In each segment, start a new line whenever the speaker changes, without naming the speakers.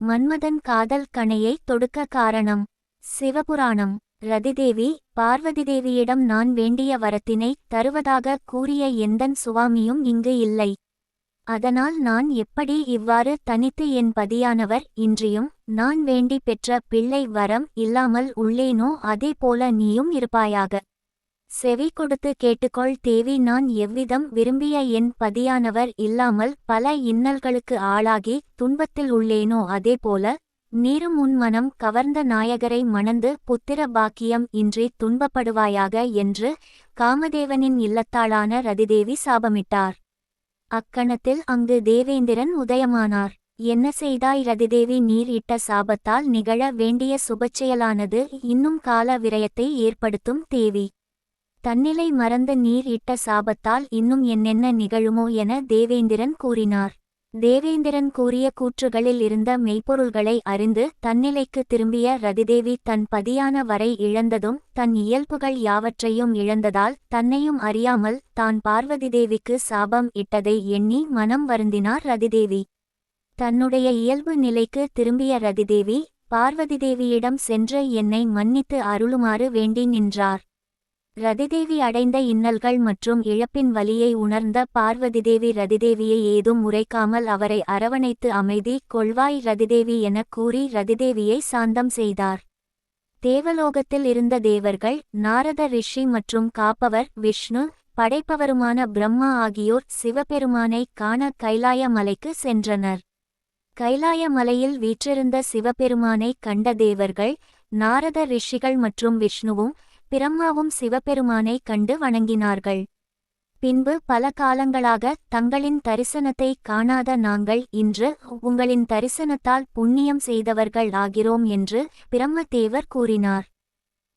மன்மதன் காதல் கணையை தொடுக்க காரணம். சிவபுராணம். ரதிதேவி பார்வதிதேவியிடம் நான் வேண்டிய வரத்தினை தருவதாக கூறிய எந்தன் சுவாமியும் இங்கு இல்லை. அதனால் நான் எப்படி இவ்வாறு தனித்து என் பதியானவர் இன்றியும் நான் வேண்டி பெற்ற பிள்ளை வரம் இல்லாமல் உள்ளேனோ அதே போல நீயும் இருப்பாயாக. செவி கொடுத்து கேட்டுக்கொள் தேவி நான் எவ்விதம் விரும்பிய என் பதியானவர் இல்லாமல் பல இன்னல்களுக்கு ஆளாகி துன்பத்தில் உள்ளேனோ? அதேபோல நீரும் உன் மனம் கவர்ந்த நாயகரை மணந்து புத்திர பாக்கியம் இன்றி துன்பப்படுவாயாக என்று காமதேவனின் இல்லத்தாளான ரதிதேவி சாபமிட்டார். அக்கணத்தில் அங்கு தேவேந்திரன் உதயமானார். என்ன செய்தாய் ரதிதேவி? நீர் இட்ட சாபத்தால் நிகழ வேண்டிய சுபச்செயலானது இன்னும் கால விரயத்தை ஏற்படுத்தும் தேவி. தன்னிலை மறந்த நீர் இட்ட சாபத்தால் இன்னும் என்னென்ன நிகழுமோ என தேவேந்திரன் கூறினார். தேவேந்திரன் கூறிய கூற்றுகளில் இருந்த மெய்ப்பொருள்களை அறிந்து தன்னிலைக்கு திரும்பிய ரதிதேவி தன் பதியான வரை இழந்ததும் தன் இயல்புகள் யாவற்றையும் இழந்ததால் தன்னையும் அறியாமல் தான் பார்வதிதேவிக்கு சாபம் இட்டதை எண்ணி மனம் வருந்தினார் ரதிதேவி. தன்னுடைய இயல்பு நிலைக்கு திரும்பிய ரதிதேவி பார்வதிதேவியிடம் சென்று என்னை மன்னித்து அருளுமாறு வேண்டி நின்றார். ரதிதேவி அடைந்த இன்னல்கள் மற்றும் இழப்பின் வலியை உணர்ந்த பார்வதிதேவி ரதிதேவியை ஏதும் உரைக்காமல் அவரை அரவணைத்து அமைதி கொள்வாய் ரதிதேவி எனக் கூறி ரதிதேவியை சாந்தம் செய்தார். தேவலோகத்தில் இருந்த தேவர்கள் நாரத ரிஷி மற்றும் காப்பவர் விஷ்ணு படைப்பவருமான பிரம்மா ஆகியோர் சிவபெருமானை காண கைலாய மலைக்கு சென்றனர். கைலாய மலையில் வீற்றிருந்த சிவபெருமானை கண்ட தேவர்கள் நாரத ரிஷிகள் மற்றும் விஷ்ணுவும் பிரம்மாவும் சிவபெருமானை கண்டு வணங்கினார்கள். பின்பு பல காலங்களாக தங்களின் தரிசனத்தை காணாத நாங்கள் இன்று உங்களின் தரிசனத்தால் புண்ணியம் செய்தவர்கள் ஆகிறோம் என்று பிரம்மதேவர் கூறினார்.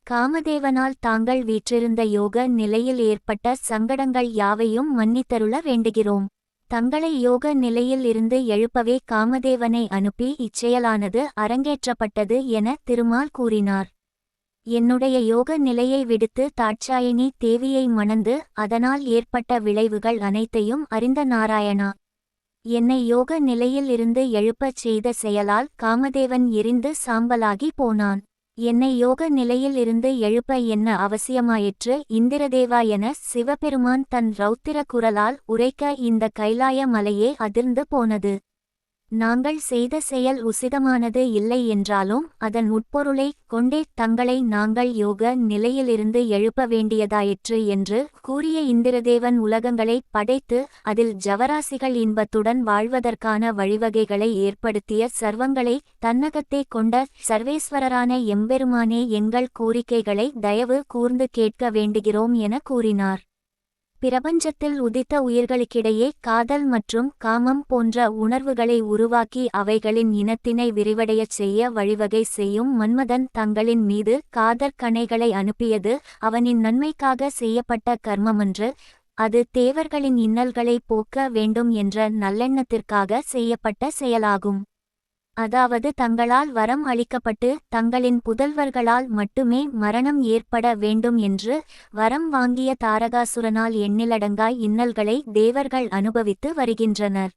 காமதேவனால் தாங்கள் வீற்றிருந்த யோக நிலையில் ஏற்பட்ட சங்கடங்கள் யாவையும் மன்னித்தருள வேண்டுகிறோம். தங்களை யோக நிலையில் இருந்து எழுப்பவே காமதேவனை அனுப்பி இச்செயலானது அரங்கேற்றப்பட்டது என திருமால் கூறினார். என்னுடைய யோக நிலையை விடுத்து தாட்சாயினி தேவியை மணந்து அதனால் ஏற்பட்ட விளைவுகள் அனைத்தையும் அறிந்த நாராயணா. என்னை யோக நிலையில் இருந்து எழுப்பச் செய்த செயலால் காமதேவன் எரிந்து சாம்பலாகி போனான். என்னை யோக நிலையில் இருந்து எழுப்ப என்ன அவசியமாயிற்று இந்திரதேவா என சிவபெருமான் தன் ரௌத்திர குரலால் உரைக்க இந்த கைலாய மலையே அதிர்ந்து போனது. நாங்கள் செய்த செயல் உசிதமானது இல்லை என்றாலும் அதன் உட்பொருளை கொண்டே தங்களை நாங்கள் யோக நிலையிலிருந்து எழுப்ப வேண்டியதாயிற்று என்று கூறிய இந்திரதேவன் உலகங்களை படைத்து அதில் ஜவராசிகள் இன்பத்துடன் வாழ்வதற்கான வழிவகைகளை ஏற்படுத்திய சர்வங்களை தன்னகத்தே கொண்ட சர்வேஸ்வரரான எம்பெருமானே எங்கள் கோரிக்கைகளை தயவு கூர்ந்து கேட்க வேண்டுகிறோம் என கூறினார். பிரபஞ்சத்தில் உதித்த உயிர்களுக்கிடையே காதல் மற்றும் காமம் போன்ற உணர்வுகளை உருவாக்கி அவைகளின் இனத்தினை விரிவடையச் செய்ய வழிவகை செய்யும் மன்மதன் தங்களின் மீது காதற்கணைகளை அனுப்பியது அவனின் நன்மைக்காக செய்யப்பட்ட கர்மமன்று. அது தேவர்களின் இன்னல்களை போக்க வேண்டும் என்ற நல்லெண்ணத்திற்காக செய்யப்பட்ட செயலாகும். அதாவது தங்களால் வரம் அளிக்கப்பட்டு தங்களின் புதல்வர்களால் மட்டுமே மரணம் ஏற்பட வேண்டும் என்று வரம் வாங்கிய தாரகாசுரனால் எண்ணிலடங்காய் இன்னல்களை தேவர்கள் அனுபவித்து வருகின்றனர்.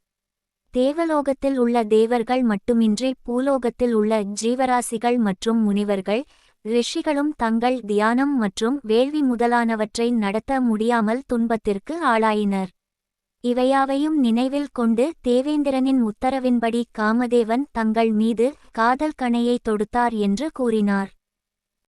தேவலோகத்தில் உள்ள தேவர்கள் மட்டுமின்றி பூலோகத்தில் உள்ள ஜீவராசிகள் மற்றும் முனிவர்கள் ரிஷிகளும் தங்கள் தியானம் மற்றும் வேள்வி முதலானவற்றை நடத்த முடியாமல் துன்பத்திற்கு ஆளாயினர். இவையாவையும் நினைவில் கொண்டு தேவேந்திரனின் உத்தரவின்படி காமதேவன் தங்கள் மீது காதல் கணையை தொடுத்தார் என்று கூறினார்.